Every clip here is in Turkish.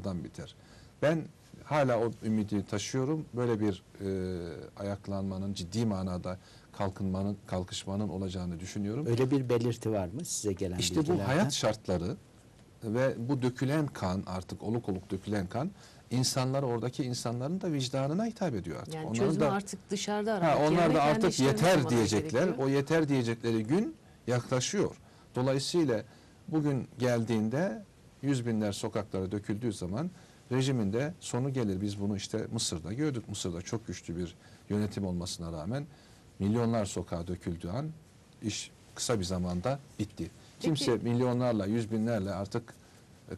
sonradan biter. Ben hala o ümidi taşıyorum. Böyle bir e, ayaklanmanın ciddi manada kalkınmanın, kalkışmanın olacağını düşünüyorum. Öyle bir belirti var mı size gelen İşte bu hayat şartları ve bu dökülen kan artık oluk oluk dökülen kan insanlar oradaki insanların da vicdanına hitap ediyor artık. Yani Onların çözümü da artık dışarıda ha, aramak onlar da artık yeter diyecekler. gerekiyor. O yeter diyecekleri gün yaklaşıyor. Dolayısıyla bugün geldiğinde yüz binler sokaklara döküldüğü zaman rejimin de sonu gelir. Biz bunu işte Mısır'da gördük. Mısır'da çok güçlü bir yönetim olmasına rağmen milyonlar sokağa döküldüğü an iş kısa bir zamanda bitti. Kimse milyonlarla, yüz binlerle artık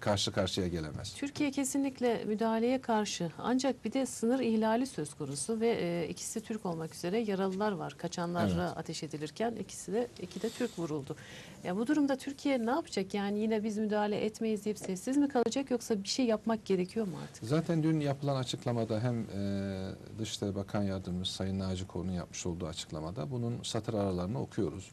karşı karşıya gelemez. Türkiye kesinlikle müdahaleye karşı ancak bir de sınır ihlali söz konusu ve e, ikisi Türk olmak üzere yaralılar var. Kaçanlara Evet. ateş edilirken ikisi de iki de Türk vuruldu. Ya bu durumda Türkiye ne yapacak? Yani yine biz müdahale etmeyiz deyip sessiz mi kalacak yoksa bir şey yapmak gerekiyor mu artık? Zaten dün yapılan açıklamada hem e, Dışişleri Bakan Yardımcısı Sayın Naci Korun'un yapmış olduğu açıklamada bunun satır aralarını okuyoruz.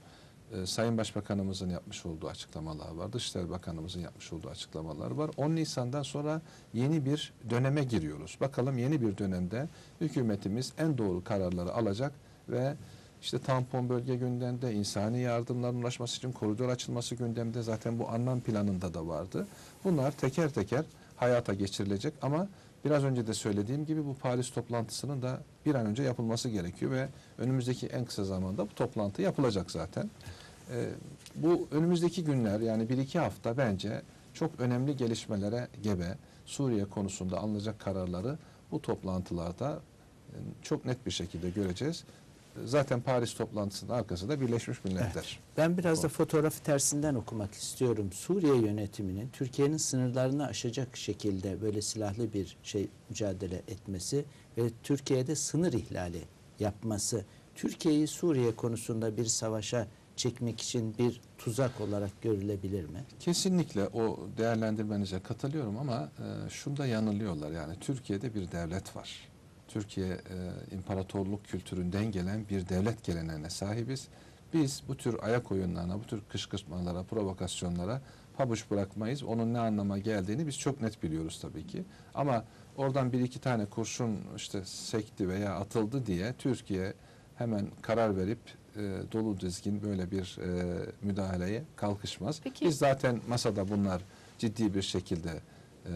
E, Sayın Başbakanımızın yapmış olduğu açıklamalar var. Dışişleri Bakanımızın yapmış olduğu açıklamalar var. 10 Nisan'dan sonra yeni bir döneme giriyoruz. Bakalım yeni bir dönemde hükümetimiz en doğru kararları alacak ve işte tampon bölge gündemde, insani yardımların ulaşması için koridor açılması gündemde zaten bu anlam planında da vardı. Bunlar teker teker hayata geçirilecek ama biraz önce de söylediğim gibi bu Paris toplantısının da bir an önce yapılması gerekiyor ve önümüzdeki en kısa zamanda bu toplantı yapılacak zaten. Ee, bu önümüzdeki günler yani bir iki hafta bence çok önemli gelişmelere gebe. Suriye konusunda alınacak kararları bu toplantılarda e, çok net bir şekilde göreceğiz. Zaten Paris toplantısının arkası da Birleşmiş Milletler. Ben biraz da fotoğrafı tersinden okumak istiyorum. Suriye yönetiminin Türkiye'nin sınırlarını aşacak şekilde böyle silahlı bir şey mücadele etmesi ve Türkiye'de sınır ihlali yapması Türkiye'yi Suriye konusunda bir savaşa çekmek için bir tuzak olarak görülebilir mi? Kesinlikle o değerlendirmenize katılıyorum ama e, şunda yanılıyorlar. Yani Türkiye'de bir devlet var. Türkiye e, imparatorluk kültüründen gelen bir devlet geleneğine sahibiz. Biz bu tür ayak oyunlarına, bu tür kışkırtmalara, provokasyonlara pabuç bırakmayız. Onun ne anlama geldiğini biz çok net biliyoruz tabii ki. Ama oradan bir iki tane kurşun işte sekti veya atıldı diye Türkiye hemen karar verip e, dolu dizgin böyle bir e, müdahaleye kalkışmaz. Peki- Biz zaten masada bunlar ciddi bir şekilde e,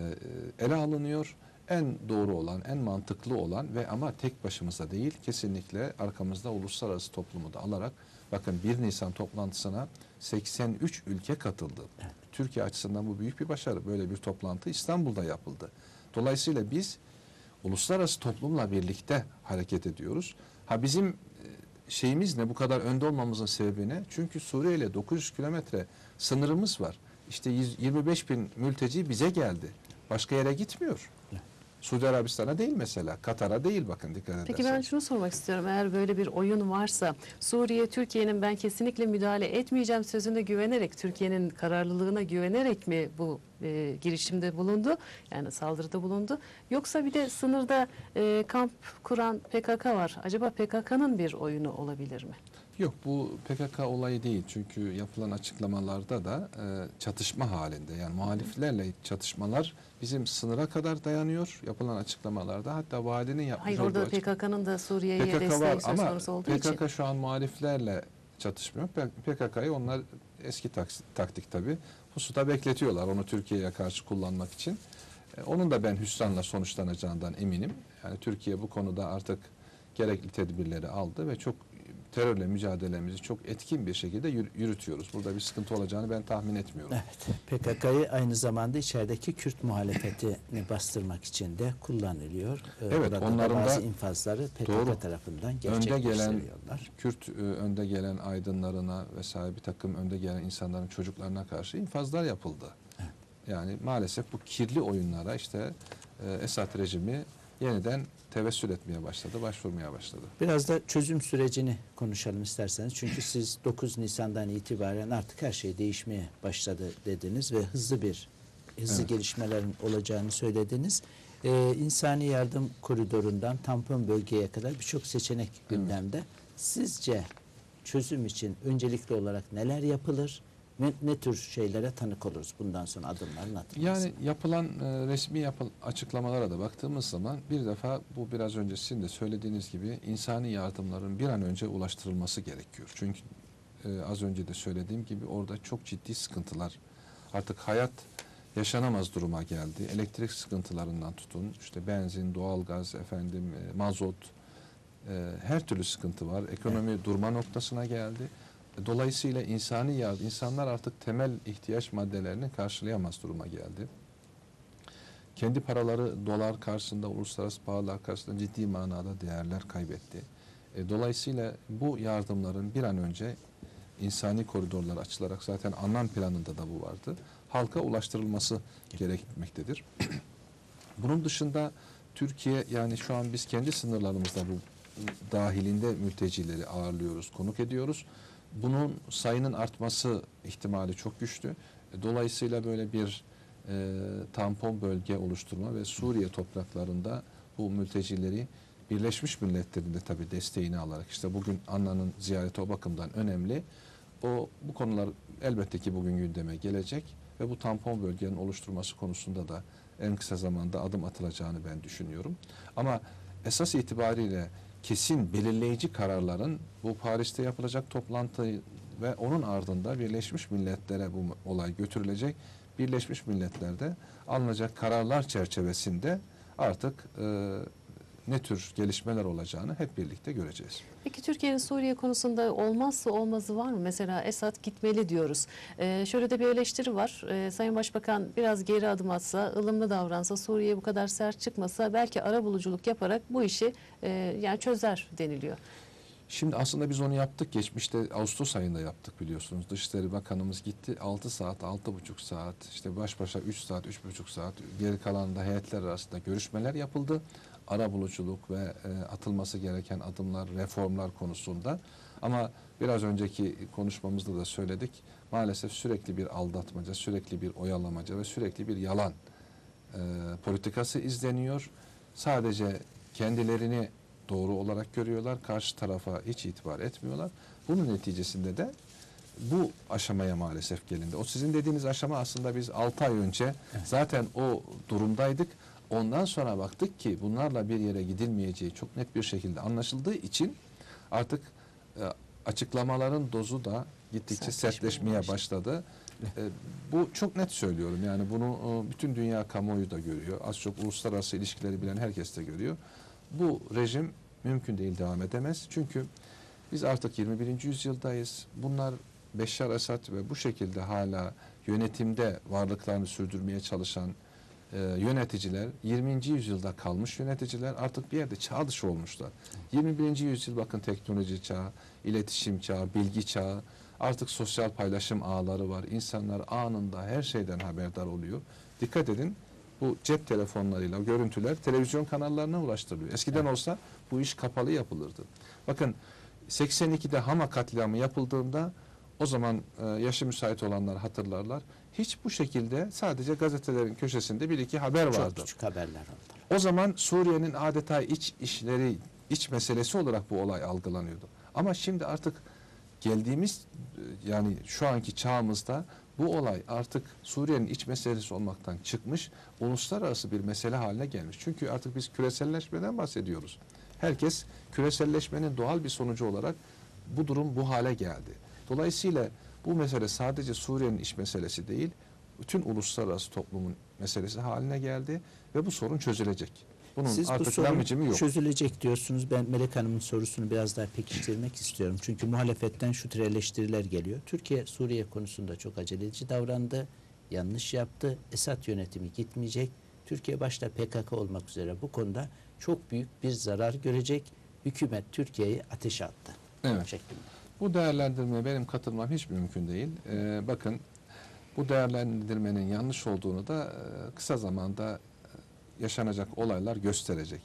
ele alınıyor. En doğru olan, en mantıklı olan ve ama tek başımıza değil kesinlikle arkamızda uluslararası toplumu da alarak bakın 1 Nisan toplantısına 83 ülke katıldı. Türkiye açısından bu büyük bir başarı. Böyle bir toplantı İstanbul'da yapıldı. Dolayısıyla biz uluslararası toplumla birlikte hareket ediyoruz. Ha bizim e, şeyimiz ne bu kadar önde olmamızın sebebi ne? Çünkü Suriye ile 900 kilometre sınırımız var. İşte 100 25 bin mülteci bize geldi. Başka yere gitmiyor. Suudi Arabistan'a değil mesela. Katar'a değil bakın dikkat ederseniz. Peki ben şunu sormak istiyorum. Eğer böyle bir oyun varsa Suriye Türkiye'nin ben kesinlikle müdahale etmeyeceğim sözünde güvenerek Türkiye'nin kararlılığına güvenerek mi bu e, girişimde bulundu? Yani saldırıda bulundu. Yoksa bir de sınırda e, kamp kuran PKK var. Acaba PKK'nın bir oyunu olabilir mi? Yok bu PKK olayı değil çünkü yapılan açıklamalarda da e, çatışma halinde yani muhaliflerle çatışmalar bizim sınıra kadar dayanıyor yapılan açıklamalarda hatta valinin yapmış Hayır orada PKK'nın da Suriye'ye PKK desteği var söz konusu olduğu PKK için. şu an muhaliflerle çatışmıyor. PKK'yı onlar eski taktik tabi. Pusuda bekletiyorlar onu Türkiye'ye karşı kullanmak için. E, onun da ben hüsranla sonuçlanacağından eminim. Yani Türkiye bu konuda artık gerekli tedbirleri aldı ve çok terörle mücadelemizi çok etkin bir şekilde yürü- yürütüyoruz. Burada bir sıkıntı olacağını ben tahmin etmiyorum. Evet. PKK'yı aynı zamanda içerideki Kürt muhalefetini bastırmak için de kullanılıyor. Ee, Evet, orada da onların da bazı infazları PKK doğru. tarafından önde gerçekleştiriyorlar. gelen Kürt e, önde gelen aydınlarına vesaire bir takım önde gelen insanların çocuklarına karşı infazlar yapıldı. Yani maalesef bu kirli oyunlara işte e, Esad rejimi yeniden tevessül etmeye başladı, başvurmaya başladı. Biraz da çözüm sürecini konuşalım isterseniz. Çünkü siz 9 Nisan'dan itibaren artık her şey değişmeye başladı dediniz ve hızlı bir hızlı Evet. gelişmelerin olacağını söylediniz. Ee, insani yardım koridorundan tampon bölgeye kadar birçok seçenek gündemde. Sizce çözüm için öncelikli olarak neler yapılır ne, ne tür şeylere tanık oluruz bundan sonra adımların atılması? Yani yapılan e, resmi yapı açıklamalara da baktığımız zaman bir defa bu biraz önce sizin de söylediğiniz gibi insani yardımların bir an önce ulaştırılması gerekiyor. Çünkü e, az önce de söylediğim gibi orada çok ciddi sıkıntılar. Artık hayat yaşanamaz duruma geldi. Elektrik sıkıntılarından tutun, işte benzin, doğalgaz, efendim, e, mazot, e, her türlü sıkıntı var. Ekonomi durma noktasına geldi. Dolayısıyla insani yardım, insanlar artık temel ihtiyaç maddelerini karşılayamaz duruma geldi. Kendi paraları dolar karşısında, uluslararası pahalılar karşısında ciddi manada değerler kaybetti. E, dolayısıyla bu yardımların bir an önce insani koridorlar açılarak zaten anlam planında da bu vardı. Halka ulaştırılması gerekmektedir. Bunun dışında Türkiye yani şu an biz kendi sınırlarımızda bu dahilinde mültecileri ağırlıyoruz, konuk ediyoruz. Bunun sayının artması ihtimali çok güçlü. E, Dolayısıyla böyle bir e, tampon bölge oluşturma ve Suriye topraklarında bu mültecileri Birleşmiş Milletler'in de tabii desteğini alarak işte bugün Anna'nın ziyareti o bakımdan önemli. O bu konular elbette ki bugün gündeme gelecek ve bu tampon bölgenin oluşturması konusunda da en kısa zamanda adım atılacağını ben düşünüyorum. Ama esas itibariyle kesin belirleyici kararların bu Paris'te yapılacak toplantı ve onun ardında Birleşmiş Milletler'e bu olay götürülecek. Birleşmiş Milletler'de alınacak kararlar çerçevesinde artık e, ne tür gelişmeler olacağını hep birlikte göreceğiz. Peki Türkiye'nin Suriye konusunda olmazsa olmazı var mı? Mesela Esad gitmeli diyoruz. Ee, şöyle de bir eleştiri var. Ee, Sayın Başbakan biraz geri adım atsa, ılımlı davransa, Suriye bu kadar sert çıkmasa belki ara buluculuk yaparak bu işi e, yani çözer deniliyor. Şimdi aslında biz onu yaptık. Geçmişte Ağustos ayında yaptık biliyorsunuz. Dışişleri Bakanımız gitti. 6 saat, 6,5 saat, işte baş başa 3 saat, 3,5 saat geri kalanında heyetler arasında görüşmeler yapıldı. Ara buluculuk ve e, atılması gereken adımlar, reformlar konusunda. Ama biraz önceki konuşmamızda da söyledik. Maalesef sürekli bir aldatmaca, sürekli bir oyalamaca ve sürekli bir yalan e, politikası izleniyor. Sadece kendilerini doğru olarak görüyorlar. Karşı tarafa hiç itibar etmiyorlar. Bunun neticesinde de bu aşamaya maalesef gelindi. O sizin dediğiniz aşama aslında biz 6 ay önce zaten o durumdaydık. Ondan sonra baktık ki bunlarla bir yere gidilmeyeceği çok net bir şekilde anlaşıldığı için artık e, açıklamaların dozu da gittikçe Sertleşmeye başladı. E, bu çok net söylüyorum. Yani bunu e, bütün dünya kamuoyu da görüyor. Az çok uluslararası ilişkileri bilen herkes de görüyor. Bu rejim mümkün değil devam edemez. Çünkü biz artık 21. yüzyıldayız. Bunlar Beşar Esad ve bu şekilde hala yönetimde varlıklarını sürdürmeye çalışan e, yöneticiler 20. yüzyılda kalmış yöneticiler artık bir yerde çağ dışı olmuşlar. 21. yüzyıl bakın teknoloji çağı, iletişim çağı, bilgi çağı, artık sosyal paylaşım ağları var. İnsanlar anında her şeyden haberdar oluyor. Dikkat edin bu cep telefonlarıyla görüntüler televizyon kanallarına ulaştırılıyor. Eskiden olsa bu iş kapalı yapılırdı. Bakın 82'de Hama katliamı yapıldığında o zaman e, yaşı müsait olanlar hatırlarlar. Hiç bu şekilde sadece gazetelerin köşesinde bir iki haber Çok vardı. küçük haberler oldu. O zaman Suriye'nin adeta iç işleri, iç meselesi olarak bu olay algılanıyordu. Ama şimdi artık geldiğimiz yani şu anki çağımızda bu olay artık Suriye'nin iç meselesi olmaktan çıkmış, uluslararası bir mesele haline gelmiş. Çünkü artık biz küreselleşmeden bahsediyoruz. Herkes küreselleşmenin doğal bir sonucu olarak bu durum bu hale geldi. Dolayısıyla bu mesele sadece Suriye'nin iç meselesi değil, bütün uluslararası toplumun meselesi haline geldi ve bu sorun çözülecek. Bunun Siz bu sorun yok. çözülecek diyorsunuz. Ben Melek Hanım'ın sorusunu biraz daha pekiştirmek istiyorum. Çünkü muhalefetten şu tür eleştiriler geliyor. Türkiye Suriye konusunda çok aceleci davrandı. Yanlış yaptı. Esad yönetimi gitmeyecek. Türkiye başta PKK olmak üzere bu konuda çok büyük bir zarar görecek. Hükümet Türkiye'yi ateşe attı. Evet. Şeklinde. Bu değerlendirmeye benim katılmam hiç mümkün değil. Ee, bakın bu değerlendirmenin yanlış olduğunu da e, kısa zamanda e, yaşanacak olaylar gösterecek.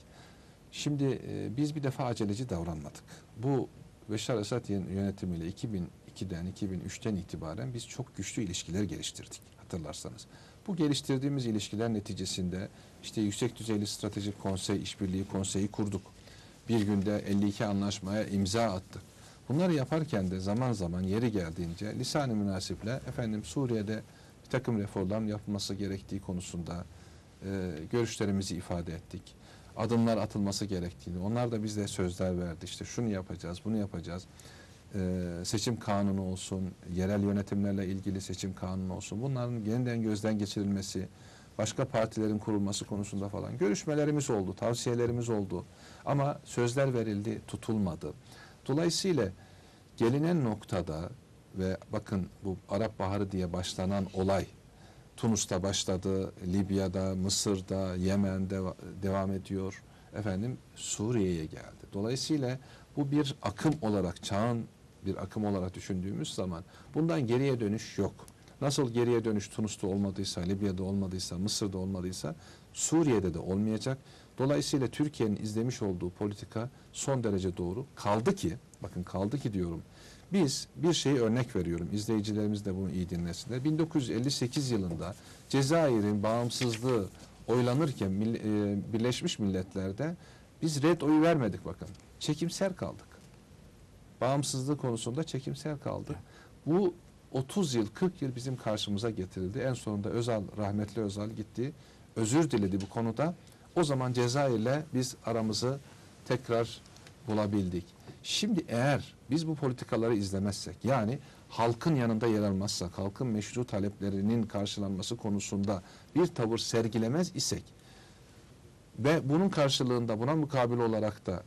Şimdi e, biz bir defa aceleci davranmadık. Bu Beşar Esad yön- yönetimiyle 2002'den 2003'ten itibaren biz çok güçlü ilişkiler geliştirdik hatırlarsanız. Bu geliştirdiğimiz ilişkiler neticesinde işte yüksek düzeyli stratejik konsey işbirliği konseyi kurduk. Bir günde 52 anlaşmaya imza attık. Bunları yaparken de zaman zaman yeri geldiğince lisan-ı münasiple efendim Suriye'de bir takım reformların yapılması gerektiği konusunda e, görüşlerimizi ifade ettik. Adımlar atılması gerektiğini, onlar da bize sözler verdi. İşte şunu yapacağız, bunu yapacağız. E, seçim kanunu olsun, yerel yönetimlerle ilgili seçim kanunu olsun. Bunların yeniden gözden geçirilmesi, başka partilerin kurulması konusunda falan görüşmelerimiz oldu, tavsiyelerimiz oldu. Ama sözler verildi, tutulmadı. Dolayısıyla gelinen noktada ve bakın bu Arap Baharı diye başlanan olay Tunus'ta başladı, Libya'da, Mısır'da, Yemen'de devam ediyor. Efendim Suriye'ye geldi. Dolayısıyla bu bir akım olarak, çağın bir akım olarak düşündüğümüz zaman bundan geriye dönüş yok. Nasıl geriye dönüş Tunus'ta olmadıysa, Libya'da olmadıysa, Mısır'da olmadıysa Suriye'de de olmayacak. Dolayısıyla Türkiye'nin izlemiş olduğu politika son derece doğru. Kaldı ki, bakın kaldı ki diyorum, biz bir şeyi örnek veriyorum, izleyicilerimiz de bunu iyi dinlesinler. 1958 yılında Cezayir'in bağımsızlığı oylanırken e, Birleşmiş Milletler'de biz red oyu vermedik bakın. Çekimser kaldık. Bağımsızlık konusunda çekimser kaldık. Bu 30 yıl, 40 yıl bizim karşımıza getirildi. En sonunda Özal, rahmetli Özal gitti. Özür diledi bu konuda. O zaman Cezayir'le biz aramızı tekrar bulabildik. Şimdi eğer biz bu politikaları izlemezsek, yani halkın yanında yer almazsak, halkın meşru taleplerinin karşılanması konusunda bir tavır sergilemez isek ve bunun karşılığında buna mukabil olarak da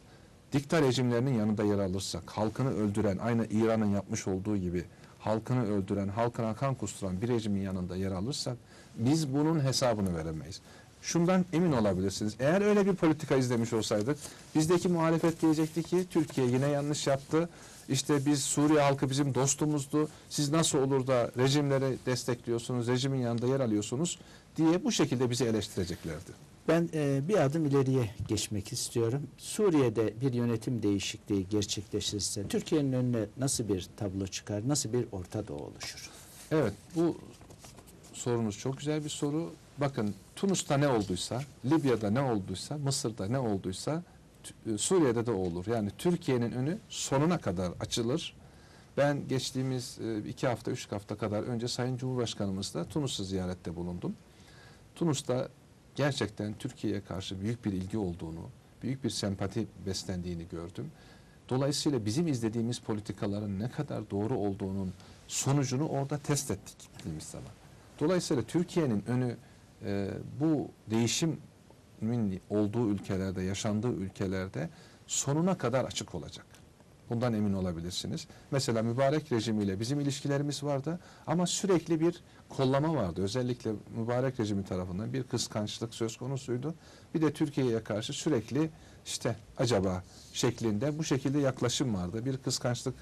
dikta rejimlerinin yanında yer alırsak, halkını öldüren, aynı İran'ın yapmış olduğu gibi halkını öldüren, halkına kan kusturan bir rejimin yanında yer alırsak biz bunun hesabını veremeyiz. Şundan emin olabilirsiniz. Eğer öyle bir politika izlemiş olsaydık bizdeki muhalefet diyecekti ki Türkiye yine yanlış yaptı. İşte biz Suriye halkı bizim dostumuzdu. Siz nasıl olur da rejimleri destekliyorsunuz, rejimin yanında yer alıyorsunuz diye bu şekilde bizi eleştireceklerdi. Ben e, bir adım ileriye geçmek istiyorum. Suriye'de bir yönetim değişikliği gerçekleşirse Türkiye'nin önüne nasıl bir tablo çıkar, nasıl bir Orta Doğu oluşur? Evet bu sorunuz çok güzel bir soru. Bakın Tunus'ta ne olduysa, Libya'da ne olduysa, Mısır'da ne olduysa e, Suriye'de de olur. Yani Türkiye'nin önü sonuna kadar açılır. Ben geçtiğimiz e, iki hafta, üç hafta kadar önce Sayın Cumhurbaşkanımızla Tunus'u ziyarette bulundum. Tunus'ta gerçekten Türkiye'ye karşı büyük bir ilgi olduğunu, büyük bir sempati beslendiğini gördüm. Dolayısıyla bizim izlediğimiz politikaların ne kadar doğru olduğunun sonucunu orada test ettik gittiğimiz zaman. Dolayısıyla Türkiye'nin önü e, bu değişimin olduğu ülkelerde, yaşandığı ülkelerde sonuna kadar açık olacak. Bundan emin olabilirsiniz. Mesela mübarek rejimiyle bizim ilişkilerimiz vardı ama sürekli bir kollama vardı. Özellikle mübarek rejimi tarafından bir kıskançlık söz konusuydu. Bir de Türkiye'ye karşı sürekli işte acaba şeklinde bu şekilde yaklaşım vardı. Bir kıskançlık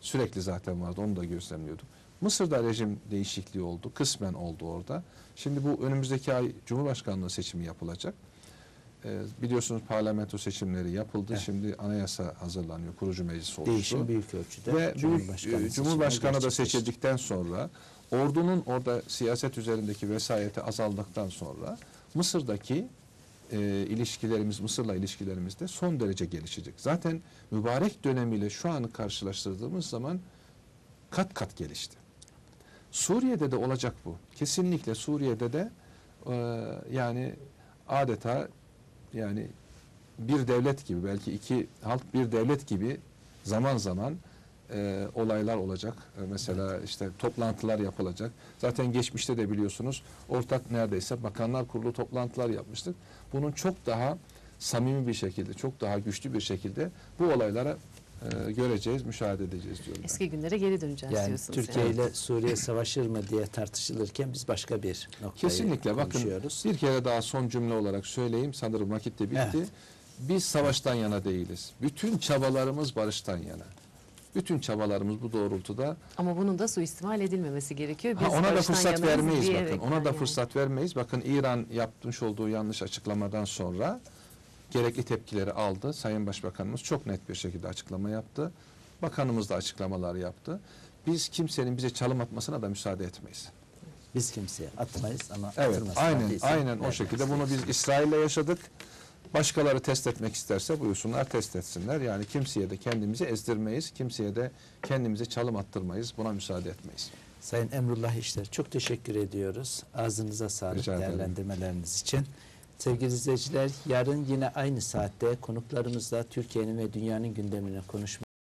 sürekli zaten vardı. Onu da gözlemliyorduk. Mısır'da rejim değişikliği oldu. Kısmen oldu orada. Şimdi bu önümüzdeki ay Cumhurbaşkanlığı seçimi yapılacak. Ee, biliyorsunuz parlamento seçimleri yapıldı. Evet. Şimdi anayasa hazırlanıyor. Kurucu meclis oluştu. Değişim büyük ölçüde Ve Cumhurbaşkanı, e, Cumhurbaşkanı da seçildikten sonra ordunun orada siyaset üzerindeki vesayeti azaldıktan sonra Mısır'daki e, ilişkilerimiz, Mısır'la ilişkilerimiz de son derece gelişecek. Zaten mübarek dönemiyle şu anı karşılaştırdığımız zaman kat kat gelişti. Suriye'de de olacak bu. Kesinlikle Suriye'de de e, yani adeta yani bir devlet gibi belki iki halk bir devlet gibi zaman zaman e, olaylar olacak. E, mesela işte toplantılar yapılacak. Zaten geçmişte de biliyorsunuz ortak neredeyse bakanlar kurulu toplantılar yapmıştık. Bunun çok daha samimi bir şekilde, çok daha güçlü bir şekilde bu olaylara e, göreceğiz, müşahede edeceğiz diyorum ben. Eski günlere geri döneceğiz Yani diyorsunuz. Türkiye yani. ile Suriye savaşır mı diye tartışılırken biz başka bir noktayı Kesinlikle bakın bir kere daha son cümle olarak söyleyeyim sanırım vakit de bitti. Evet. Biz savaştan yana değiliz. Bütün çabalarımız barıştan yana. Bütün çabalarımız bu doğrultuda. Ama bunun da suistimal edilmemesi gerekiyor. Ha, Biz ona da fırsat vermeyiz bakın. Ona da yani. fırsat vermeyiz. Bakın İran yapmış olduğu yanlış açıklamadan sonra gerekli tepkileri aldı. Sayın Başbakanımız çok net bir şekilde açıklama yaptı. Bakanımız da açıklamalar yaptı. Biz kimsenin bize çalım atmasına da müsaade etmeyiz. Biz kimseye atmayız ama evet, aynen, aynen o şekilde. Bunu biz İsrail'le yaşadık. Başkaları test etmek isterse buyursunlar test etsinler. Yani kimseye de kendimizi ezdirmeyiz. Kimseye de kendimize çalım attırmayız. Buna müsaade etmeyiz. Sayın Emrullah İşler çok teşekkür ediyoruz. Ağzınıza sağlık değerlendirmeleriniz için. Sevgili izleyiciler yarın yine aynı saatte konuklarımızla Türkiye'nin ve dünyanın gündemine konuşmak